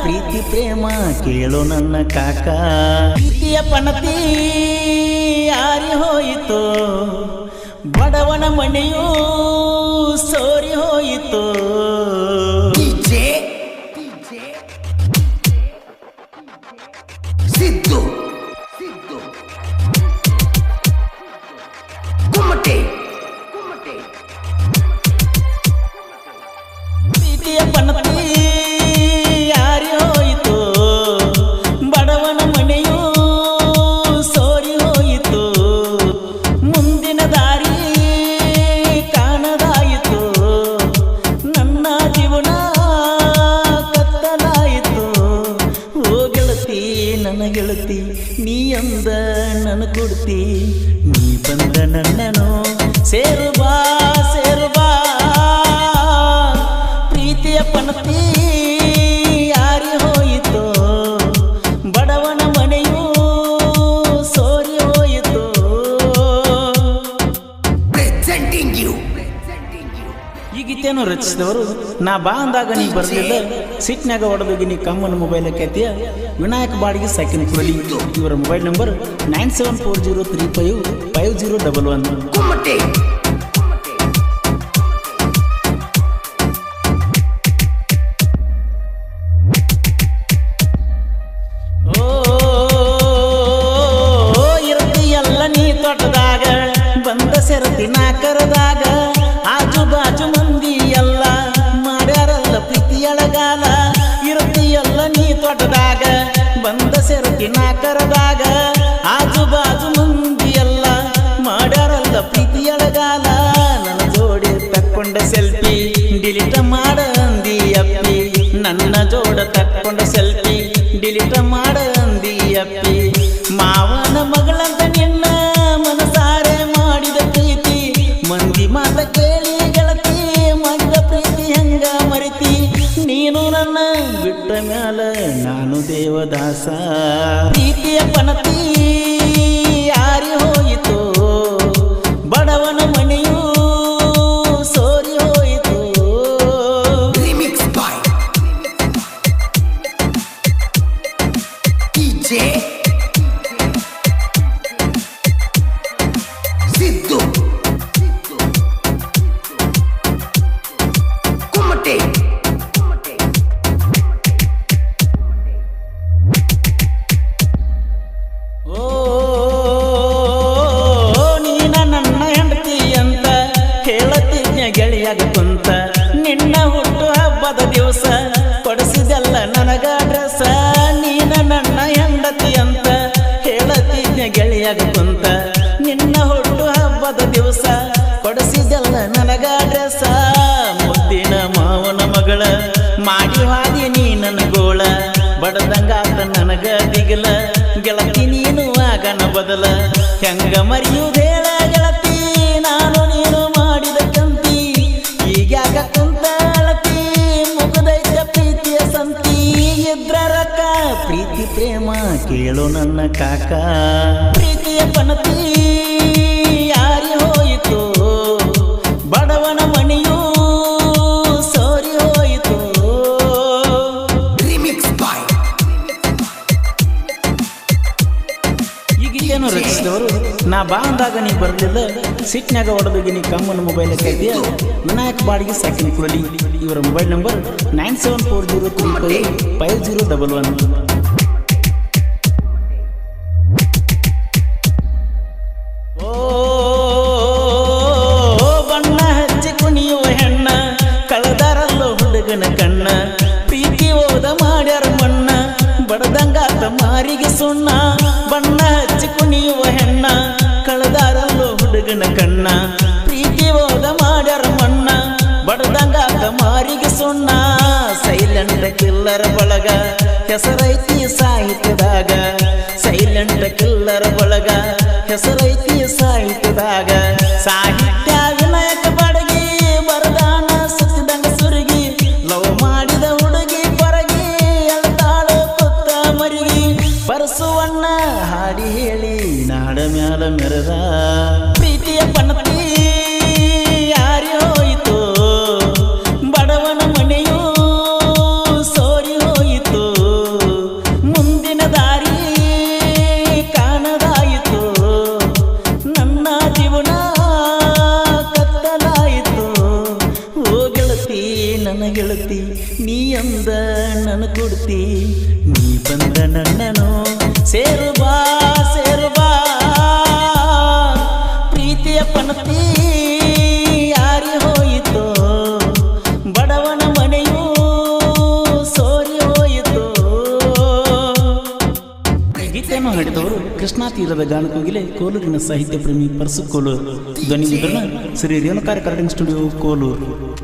ಪ್ರೀತಿ ಪ್ರೇಮ ಕೇಳು ನನ್ನ ಕಾಕ. ಪ್ರೀತಿಯ ಪಣತಿ ಯಾರಿ ಹೋಯಿತು. ಬಡವನ ಮನೆಯೂ ಸೋರಿ ಹೋಯಿತು. ಗೆಳತಿ ನೀ ಅಂದ ನನ್ನ ಕೊಡ್ತಿ. ನೀ ಬಂದ ನನ್ನನು ಸೇರು ಬಾ ಸೇರು ಬಾ. ಪ್ರೀತಿಯ ಪಣತಿ ಯಾರಿ ಹೋಯಿತು? ಬಡವನ ಮನೆಯೂ ಸೋರಿ ಹೋಯಿತು? ಈ ಗೀತೆಯನ್ನು ರಚಿಸಿದವರು ನಾ ಬಾ ಅಂದಾಗ ನೀ ಬರಲಿಲ್ಲ. ಸಿಟ್ನಾಗ ಹೊಡೆದೋಗಿ ನೀ ಕಮ್ಮನ ಮೊಬೈಲ್ ಕೆತ್ತಿಯ ವಿನಾಯಕ ಬಾಡಿಗೆ ಸೆಕೆಂಡ್ ಕೊಡಲಿ. ಇವರ mobile number nine seven four zero three five five zero double one ತೋಟದಾಗ ಬಂದ ಸೆರತಿ ನಾ ಕರೆದಾಗ. ಬಂದ ಸೆರತಿ ನಾಕರದಾಗ ಆಜು ಬಾಜು ಮಂದಿ ಎಲ್ಲ ಮಾಡ್ಯಾರಲ್ಲ ಪ್ರೀತಿಯೊಳಗಾಲ ನನ್ನ ಜೋಡಿ ತಕ್ಕೊಂಡ ಸೆಲ್ಫಿ ಡಿಲೀಟ್ ಮಾಡಂದಿ ಅಪ್ಪಿ ನನ್ನ ಜೋಡ ತಕ್ಕೊಂಡ ಸೆಲ್ಫಿ ಡಿಲೀಟ್ ಮಾಡಂದಿ ಅಪ್ಪಿ ಮಾವನ ಮಗಳಂತ ನಿನ್ನ ಮನಸಾರೆ ಮಾಡಿದ ಪ್ರೀತಿ, ಮಂದಿ ಮಾತ ಕೇಳಿ ನೀನು ನನ್ನ ಬಿಟ್ಟ ಮ್ಯಾಲ ನಾನು ದೇವದಾಸ. ಪ್ರೀತಿಯ ಪಣತಿ ಗೆಳೆಯಾಗ ಕುಂತ ನಿನ್ನ ಹುಟ್ಟು ಹಬ್ಬದ ದಿವಸ ಕೊಡಿಸಿದೆಲ್ಲ ನನಗ ಡ್ರೆಸ್ ಮುದ್ದಿನ ಮಾವನ ಮಗಳ, ಮಾಡಿ ಹಾದಿ ನೀ ನನ್ನ ಗೋಳ. ಬಡದಂಗಾತ ನನಗ ದಿಗಲ, ಗೆಳತಿ ನೀನು ಆಗನ ಬದಲ. ಹೆಂಗ ಮರಿಯುವುದೇಳ ಗೆಳತಿ? ಕೇಳು ನನ್ನ ಕಾಕ. ಪ್ರೀತಿಯ ಪಣತಿ ಯಾರಿ ಹೋಯಿತು? ಬಡವನ ಮಣಿಯು ಸೋರಿ ಹೋಯಿತು. ಈಗ ಗೀತೆಯನ್ನು ರಚಿಸಿದವರು ನಾ ಬಾ ಅಂದಾಗ ನೀ ಬರಲಿಲ್ಲ. ಸಿಟ್ನಾಗ ಹೊಡೆದೋಗಿ ನೀ ಕಮ್ಮನ ಮೊಬೈಲ್ ಕೈದಿಯ ವಿನಾಯಕ್ ಬಾಡಿಗೆ ಸಾಕಿನ ಕುಳಲಿ ಇವರ mobile number nine seven four zero three five five zero double one ಸುಣ್ಣ ಬಣ್ಣ ಹಚ್ಚಿ ಕುಣಿಯುವ ಹೆಣ್ಣ. ಕಳೆದಾರಲ್ಲೋ ಹುಡುಗನ ಕಣ್ಣ. ಪ್ರೀತಿ ಹೋದ ಮಾಡ್ಯಾರ ಮಣ್ಣ. ಬಡದಂಗ ಮಾರಿಗೆ ಸುಣ್ಣ. ಸೈಲೆಂಟ್ ಕಿಲ್ಲರ ಬಳಗ. ಹೆಸರೈತಿ ಸಾಹಿತ್ಯದಾಗ. ಸೈಲೆಂಟ್ ಕಿಲ್ಲರ ಬಳಗ. ಹೆಸರೈತಿ ಅಂದ ನನ್ನ ಕೊಡ್ತಿ. ನೀ ಬಂದ ನನ್ನನು ಸೇರು ಬಾ ಸೇರು ಬಾ. ಪ್ರೀತಿಯ ಪನತಿ ಯಾರಿ ಹೋಯಿತೋ? ಬಡವನ ಮನೆಯೂ ಸೋರಿ ಹೋಯಿತು? ಗೀತೆಯನ್ನು ಹಾಡಿದವರು ಕೃಷ್ಣಾ ತೀರದ ಗಾನಕೋಗಿಲೆ ಕೋಲೂರಿನ ಸಾಹಿತ್ಯ ಪ್ರೇಮಿ ಪರಸು ಕೋಲೂರು. ಧ್ವನಿ ಮುದ್ರಣ ಶ್ರೀ ರೇಣುಕಾರ ಕರ್ಟಿಂಗ್ ಸ್ಟುಡಿಯೋ ಕೋಲೂರು.